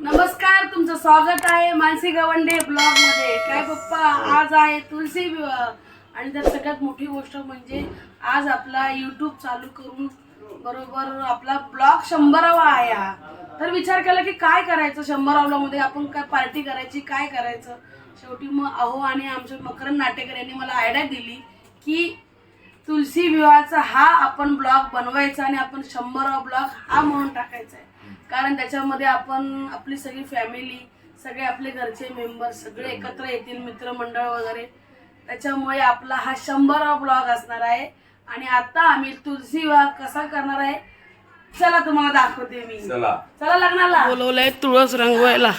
नमस्कार तुमचं स्वागत आहे मानसी गवंडे ब्लॉगमध्ये. काय पप्पा आज आहे तुलसी विवाह आणि त्यात सगळ्यात मोठी गोष्ट म्हणजे आज आपला युट्यूब चालू करून बरोबर आपला ब्लॉग शंभरावा आहे हा. तर विचार केला की काय करायचं शंभरावला मध्ये? आपण काय पार्टी करायची काय करायचं? शेवटी मग अहो आणि आमचे मकरंद नाटेकर यांनी मला आयडिया दिली की तुलसी विवाहाचा हा आपण ब्लॉग बनवायचा आणि आपण शंभरावा ब्लॉग हा म्हणून टाकायचा आहे. कारण त्याच्यामध्ये आपण आपली सगळी फॅमिली सगळे आपले घरचे मेंबर सगळे एकत्र येतील मित्रमंडळ वगैरे. त्याच्यामुळे आपला हा शंभरावा ब्लॉग असणार आहे. आणि आता आम्ही तुलसी विवाह कसा करणार आहे चला तुम्हाला दाखवते मी. चला. चला लग्नाला. बोलवलंय तुळस रंगवायला.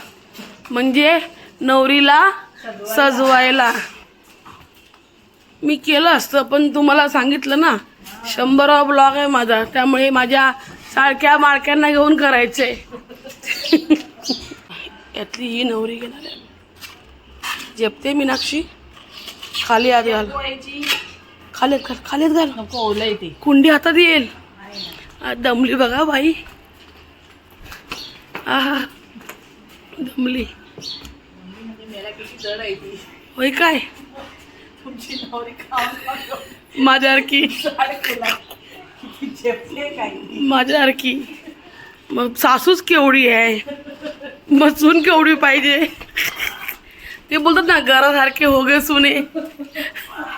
म्हणजे नवरीला सजवायला. मी केलं असतं पण तुम्हाला सांगितलं ना शंभरावा ब्लॉग आहे माझा. त्यामुळे माझ्या सारख्या माळक्यांना घेऊन करायचंय यातली ही नवरी घेणार आहे. जेपते मीनाक्षी. खाली आत घाल खालीत घाल खालीत घाल. कुंडी हातात येईल. दमली बघा बाई. आहा दमली. होय काय? माझ्यासारखी. माझ्यासारखी. मग सासूच केवढी आहे? मग सून केवढी पाहिजे? ते बोलतात ना घरासारखे हो गे सुने.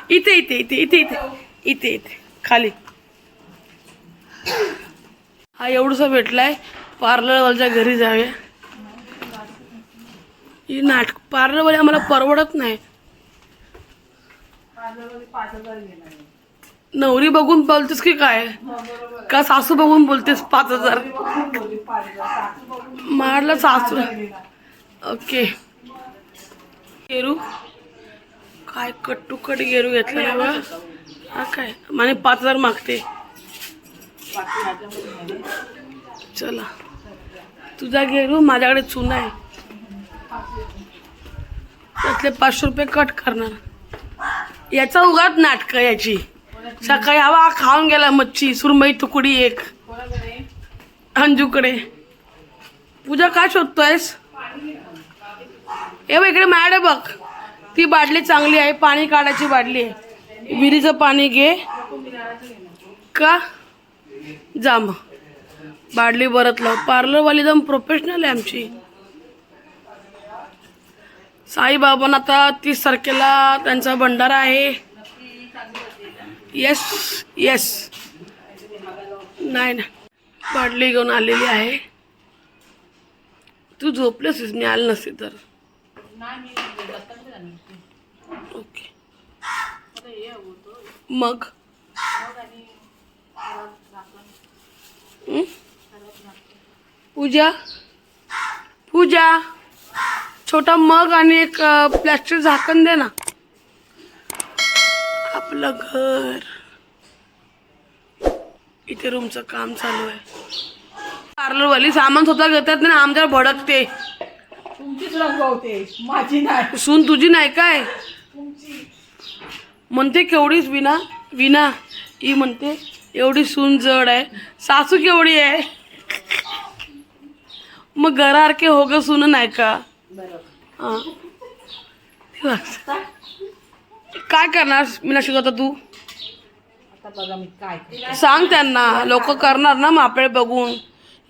इथे इथे इथे इथे इथे इथे इथे खाली. हा एवढसा भेटलाय पार्लरवालच्या घरी जाऊया. ही नाटक पार्लरवाले आम्हाला परवडत नाही. नवरी बघून बोलतेस की काय? का सासू बघून बोलतेस पाच हजार? मारला सासू. ओके. गेरू? काय कट्टू कट गेरू घेतला ना बा हा काय? माने पाच हजार मागते. चला. तुझा गेरू माझ्याकडे चुना आहे. त्यातले पाचशे रुपये कट करणार. याचा उगाच नाटक याची. सकाळी हवा खाऊन गेला मच्छी सुरमई तुकडी एक. अंजूकडे. पूजा काय शोधतोयस? ए इकडे मॅड आहे बघ. ती बाटली चांगली आहे पाणी काढायची बाटली आहे. विहिरीचं पाणी घे. का? जा मग. बाटली बरतलं लाव. पार्लरवाली एकदम प्रोफेशनल आहे आमची. साईबाबांना आता तीस तारखेला त्यांचा भंडारा आहे. येस येस नाही ना. बाटली घेऊन आलेली आहे. तू झोपलेस मी आली नसते तर. ओके मग? पूजा? पूजा छोटा मग आणि एक प्लॅस्टिक झाकण दे ना. आपलं घर. इथे रूमचं काम चालू आहे. पार्लरवाली सामान स्वतः घेतात ना आमच्यावर भडकते. तुमचीच रंगवते. माझी नाही. सून तुझी नाही काय? म्हणते केवढीच विना विना ही म्हणते एवढी सून जड आहे. सासू केवढी आहे? मग घरासारखे हो ग सून नाही का? हा. काय करणार मीनाक्षी आता तू? आता बघा मी काय करते. सांग त्यांना. लोक करणार ना मापळे बघून.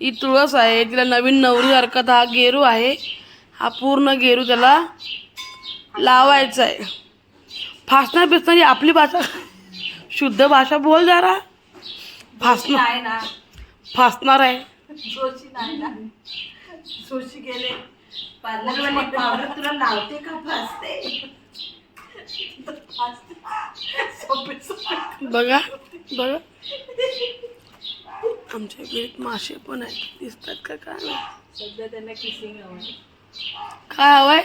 ही तुळस आहे तिला नवीन नवरी हरकत हा गेरू आहे. हा पूर्ण गेरू त्याला लावायचा आहे फासणार बिसणार आपली भाषा. शुद्ध भाषा बोल जरा. फासणार. ना. फासणार आहे. जोशी नाही ना. जोशी गेले. पार्लरवाली पावडर तुला लावते का फासते? बघा बघा. आमच्या इकडे मासे पण आहेत. दिसतात का काय. सध्या त्यांना किसिंग हवं काय हवंय?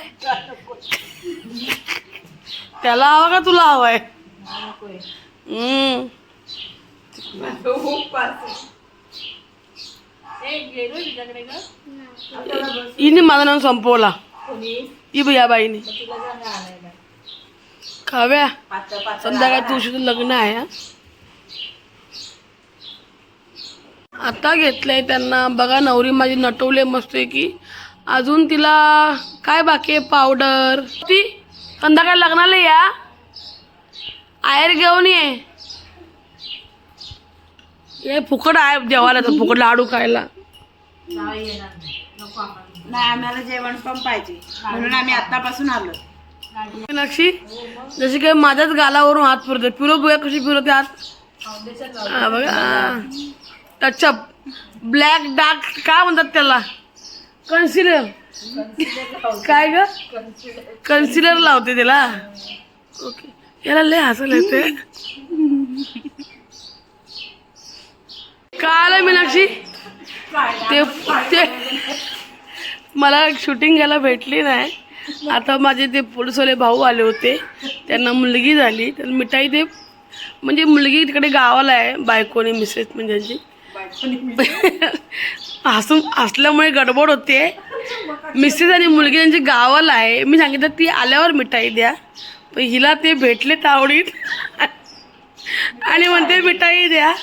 त्याला हवा का तुला हवाय? हिने माझं नाव संपवला. कोणी? ही बी या बाईने. पातळ संध्याकाळी तुळशीचं लग्न आहे. आता घेतलंय त्यांना. बघा नवरी माझी नटवले मस्त की अजून तिला काय बाकी आहे? पावडर. ती संध्याकाळी लग्नाला या. आयर घेऊन ये. ये फुकट आहे जेवायला तर फुकट लाडू खायला. नाही आम्हाला जेवण पण पाहिजे. म्हणून आम्ही आतापासून आलो मीनाक्षी जशी काही माझ्याच गालावरून हात फिरते फिरो बघा कशी फिरवते हात. हा बघा. टचअप ब्लॅक डार्क काय म्हणतात त्याला? कन्सिलर काय ग? कन्सिलर लावते त्याला. ओके याला लय हसायला येते काय आलं मीनाक्षी? ते मला शूटिंग घ्यायला भेटली नाही. आता माझे ते पोलिसवाले भाऊ आले होते. त्यांना मुलगी झाली. तर मिठाई ते म्हणजे मुलगी तिकडे गावाला आहे बायकोने मिसेस म्हणजे त्यांची हसून हसल्यामुळे गडबड होते. मिसेस आणि मुलगी त्यांची गावाला आहे. मी सांगितलं ती आल्यावर मिठाई द्या. पण हिला ते भेटले तावडीत आणि म्हणते मिठाई द्या.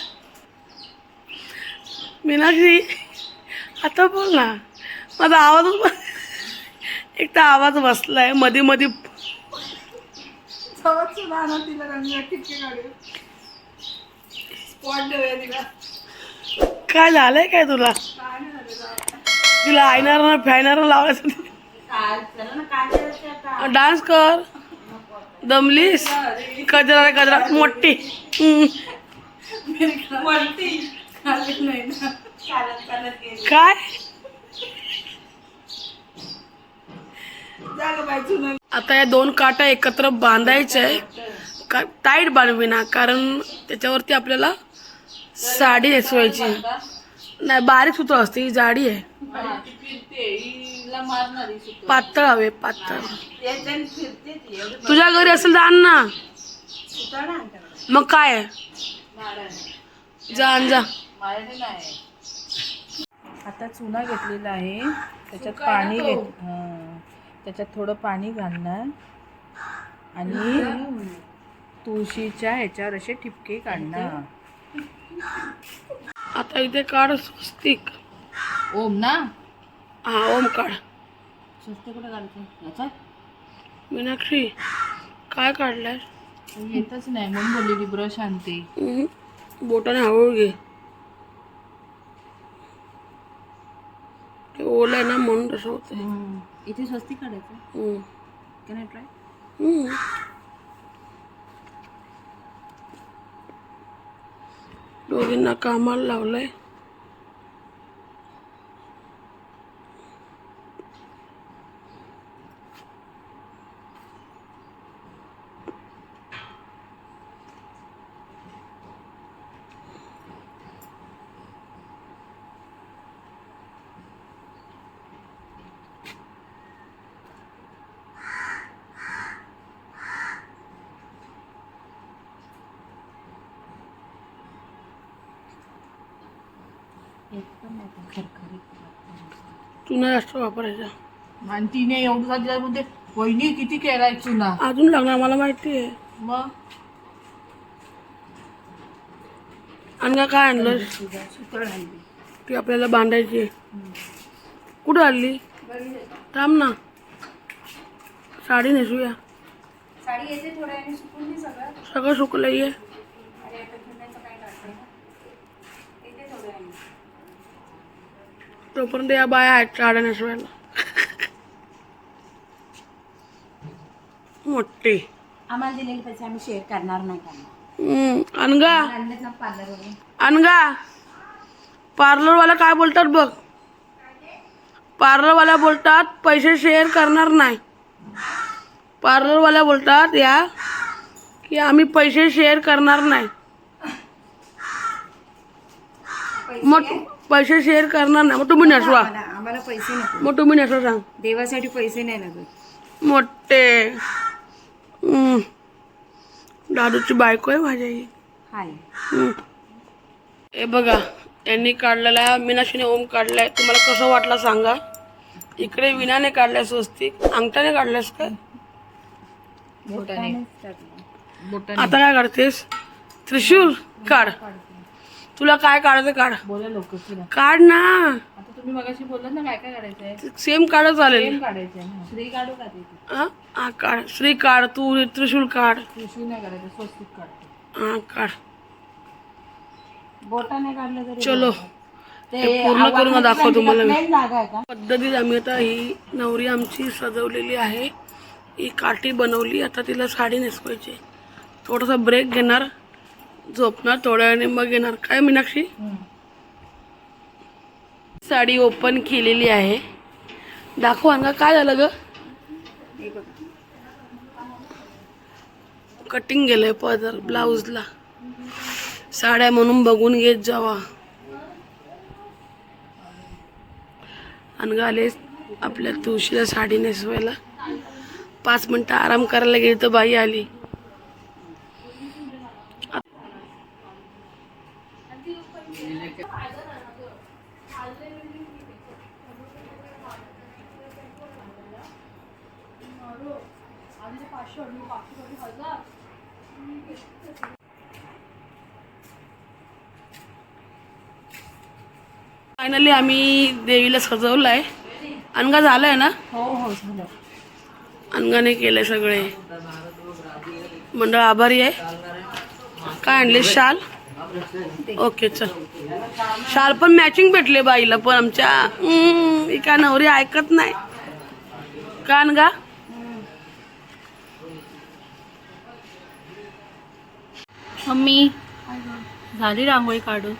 मीनाक्षी आता बोल ना. माझा आवाजच एक तर आवाज बसलायमध्ये मध्ये काय झालंय काय तुला? तिला फॅनार लावायचं चला ना करायचं आता? डान्स कर. दमलीस? कजरा कजरा मोठी. काय जाग बाजू ना आता या दोन काटा एकत्र बांधायच्या आहे. का टाईट बांधविना कारण त्याच्यावरती आपल्याला साडी नेसवायची. नाही बारीक सुत्र असते ही जाडी आहे. पातळ हवे पातळ. तुझ्या घरी असेल तर आण ना. मग काय? आहे? जा आण जा. आता चुना घेतलेला आहे. त्याच्यात पाणी घेत हां. त्याच्यात थोडं पाणी घालणार. आणि तुळशीच्या ह्याच्यावर असे ठिपके काढणार. आता इथे काढ स्वस्तिक. ओम ना? हा ओम काढ. स्वस्त कुठे काढते याच्यात मीनाक्षी काय काढलाय? येतच नाही म्हणून बोललेली ब्रश आणते. बोटाने हळूहळू घे. ते ओलं आहे ना म्हणून तसं होतं इथे स्वस्ती काढायचं. Can I try. दोघींना कामाला लावलंय चुना जास्त वापरायचा. आणि तिने एवढा त्याच्यामध्ये वहिनी किती केलाय चुना? अजून लागणार मला माहिती आहे. मग? आणि का काय आणलं? ती आपल्याला बांधायची आहे. कुठं आणली? थांब ना. साडी नेसूया. सगळं. सुकलं ये तोपर्यंत या बाया आहेत साड्या नेसवायला मोठी. आम्हाला दिलेले पैसे आम्ही शेअर करणार नाही करणार हम्म, अनगा. आणलेत ना पार्लरवरून अनगा. पार्लरवाला काय बोलतात बघ. पार्लरवाला बोलतात पैसे शेअर करणार नाही. पार्लरवाला बोलतात या की आम्ही पैसे शेअर करणार नाही. मग पैसे शेअर करणार नाही. मग तुम्ही नेसवा. आम्हाला आम्हाला पैसे नको. मग तुम्ही नेसवा सांग. देवासाठी पैसे नाही लागत. मोठे. हम्म. दादूची बायको आहे माझ्या ही हाय. हम्म. हे बघा यांनी काढलेला मीनाक्षीने ओम काढलाय. तुम्हाला कसं वाटलं सांगा. इकडे विनाने काढलाय स्वस्तिक. अंगठाने काढलायस काय? बोटाने. आता काय काढतेस त्रिशूल काढ. तुला काय काढायचं काढ. बोला काढ ना. आता तुम्ही मगाशी बोललात ना काय काय काढायचंय? सेम काढ चालेल सेम काढायचंय ना. श्री काढू का तिथे हा हा काढ. श्री काढ तू त्रिशूल काढ. पिशवी नाही काढायचं स्वस्तिक काढते हा काढ. बोटाने काढलं तरी चलो. ते हे पूर्ण करून दाखव तुम्हाला मी. मेन जागा आहे का? पद्धतीत आम्ही आता ही नवरी आमची सजवलेली आहे. ही काठी बनवली. आता तिला साडी नेसवायची थोडासा ब्रेक घेणार. झोपणार थोड्या वेळाने मग येणार. काय मीनाक्षी? साडी ओपन केलेली आहे. दाखव का काय झालं ग? कटिंग गेलंय पदर ब्लाऊजला साड्या म्हणून बघून घेत जावा. अनगा आले आपल्या तुळशीला साडी नेसवायला. पाच मिनटं आराम करायला गेली तर बाई आली. फायनली आम्ही देवीला सजवलं आहे अनगा झालंय ना? हो हो झालं. अनगाने केलंय सगळे. मंडळ आभारी आहे. काय आणले? शाल? ओके चल. शाल पण मॅचिंग भेटले बाईला पण आमच्या काय नवरी ऐकत नाही. का अनगा मम्मी. झाली रांगोळी काढून?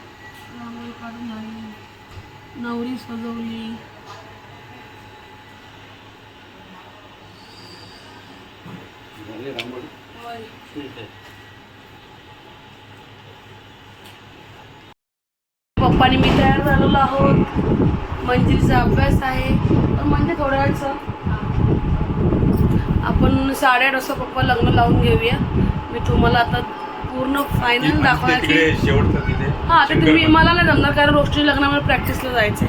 नवरी सजवली. पप्पानी मी तयार झालेलो आहोत. मंजिरीचा अभ्यास आहे. तर म्हणजे थोड्या वेळचं. आपण साडेआठ वाजता पप्पा लग्न लावून घेऊया. मी तुम्हाला आता पूर्ण फायनल दाखवायची. हा ते तुम्ही मला नाही जमणार कारण रोष्टी लग्नामध्ये प्रॅक्टिसला जायचंय?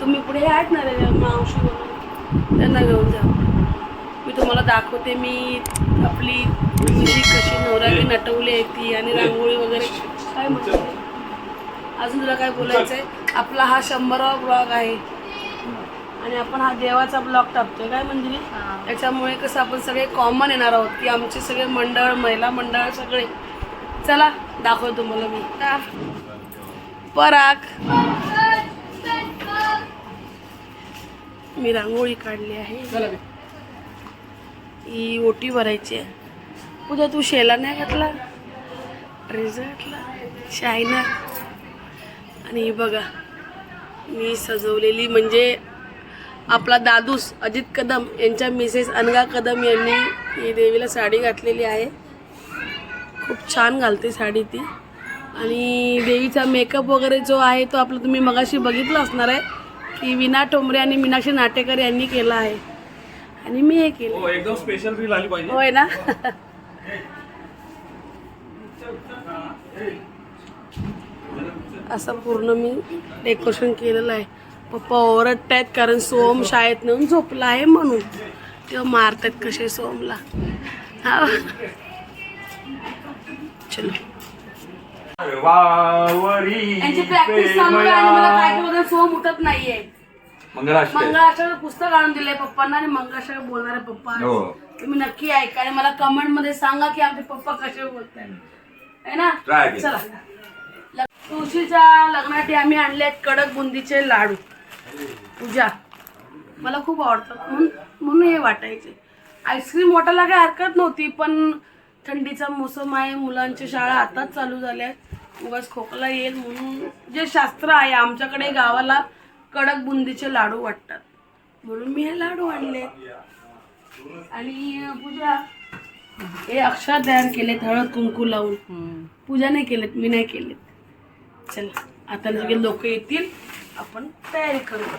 तुम्ही पुढे आहेत ना रे मावशी म्हणून. त्यांना घेऊन जा. मी तुम्हाला दाखवते मी आपली तुळशी कशी नवराली नटवली आहे ती आणि रांगोळी वगैरे. काय म्हणते? अजून तुला काय बोलायचं आहे आपला हा शंभरावा ब्लॉग आहे. आणि आपण हा देवाचा ब्लॉग टाकतोय. काय मंदिरी त्याच्यामुळे कसं आपण सगळे कॉमन येणार आहोत. की आमचे सगळे मंडळ महिला मंडळ सगळे. चला दाखवतो तुम्हाला मी. पराग. मी रांगोळी काढली आहे. ही ओटी भरायची आहे. पूजा तू शेला नाही घातला ड्रेस घातला शायनर आणि ही बघा मी सजवलेली म्हणजे आपला दादूस अजित कदम यांच्या मिसेस अनगा कदम यांनी ही देवीला साडी घातलेली आहे. खूप छान घालते साडी ती. आणि देवीचा मेकअप वगैरे जो आहे तो आपला तुम्ही मगाशी बघितला असणार आहे की विना टोंबरे आणि मीनाक्षी नाटेकर यांनी केला आहे. आणि मी हे केलं. हो एकदम स्पेशल रील आली पाहिजे. होय ना? असं पूर्ण मी डेकोरेशन केलेलं आहे. पप्पा ओरडत आहेत कारण सोम शाळेत नेऊन झोपला आहे म्हणून. तेव्हा मारतात कसे सोमला. हा. चलो. वावरी यांची प्रॅक्टिस चालू आहे आणि मला काय बघा सोम उठत नाहीये. मंगळाष्टक मंगळाष्टक पुस्तक आणून दिलंय पप्पांना आणि मंगळाष्टक बोलणारे पप्पा. हो. तुम्ही नक्की ऐका आणि मला कमेंटमध्ये सांगा की आमचे पप्पा कसे बोलताय है ना? Try again. चला. ल- तुळशीच्या लग्नासाठी आम्ही आणले आहेत कडक बुंदीचे लाडू. पूजा. मला खूप आवडतात. म्हणून म्हणून हे वाटायचे. आईस्क्रीम वाटायला काही हरकत नव्हती पण थंडीचा मोसम आहे मुलांच्या शाळा आताच चालू झाल्या आहेत. उगाच खोकला येईल म्हणून जे शास्त्र आहे आमच्याकडे गावाला कडक बुंदीचे लाडू वाटतात. म्हणून मी हे लाडू आणले. आणि पूजा हे अक्षर तयार केलेत हळद कुंकू लावून. पूजा नाही केलेत मी नाही केलेत. चला आता सगळे लोक येतील आपण तयारी करूया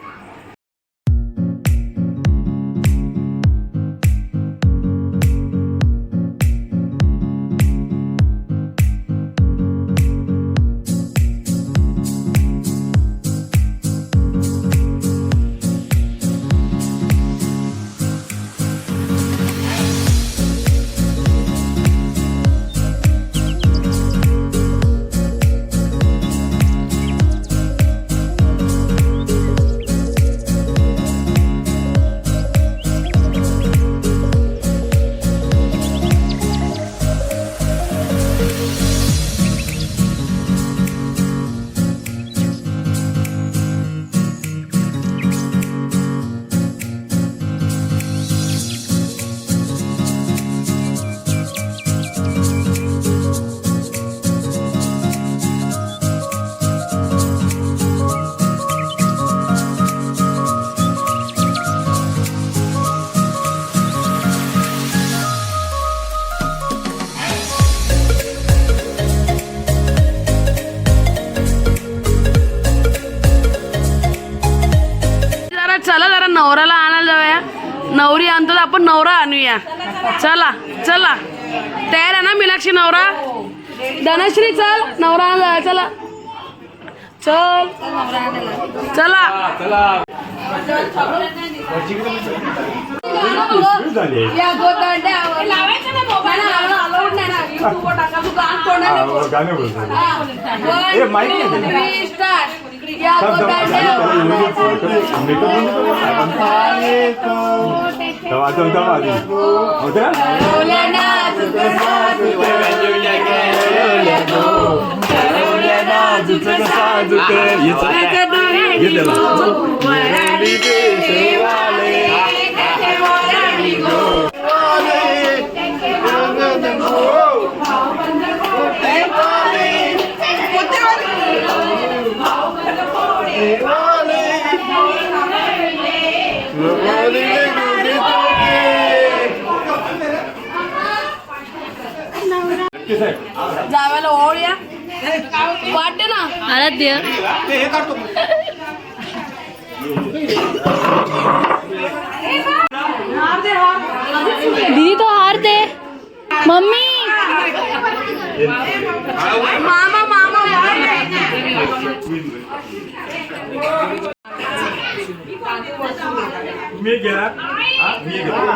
आपण नवरा आणूया. चला चला. तयार आहे ना मीनाक्षी नवरा? धनश्री चल. नवरा चला. चल. चला. चला या ओळूया वाटते ना आराध्य दीदी तो हार दे। मम्मी। मामा मामा मी गेला हा मी गेला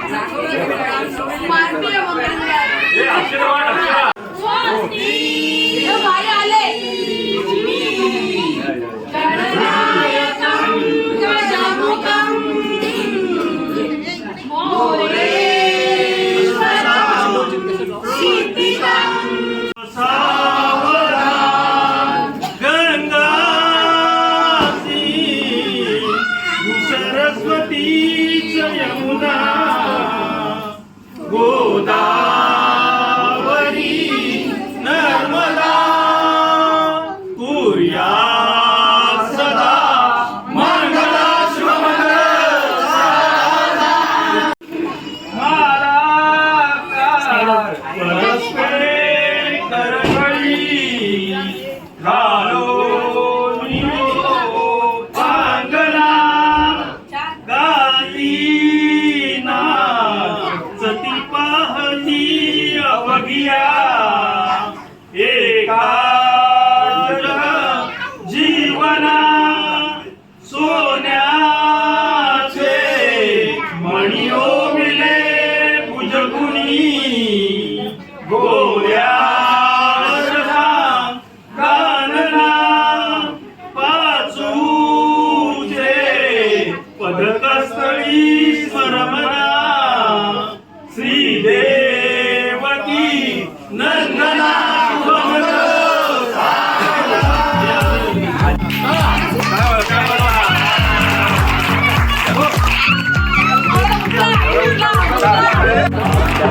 अरे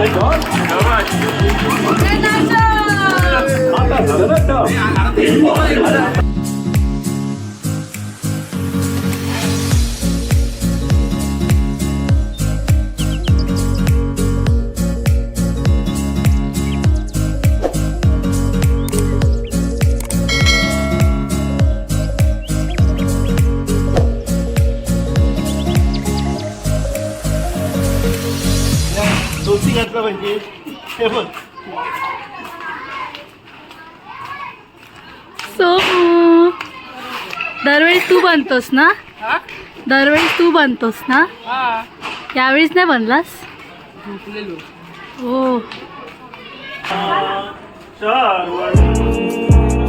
Давай. धोती घातला पाहिजे हे बघ. सो दरवेळेस तू बनतोस ना? दरवेळेस तू बनतोस ना? यावेळेस नाही बनलास? हो.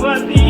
सर्वती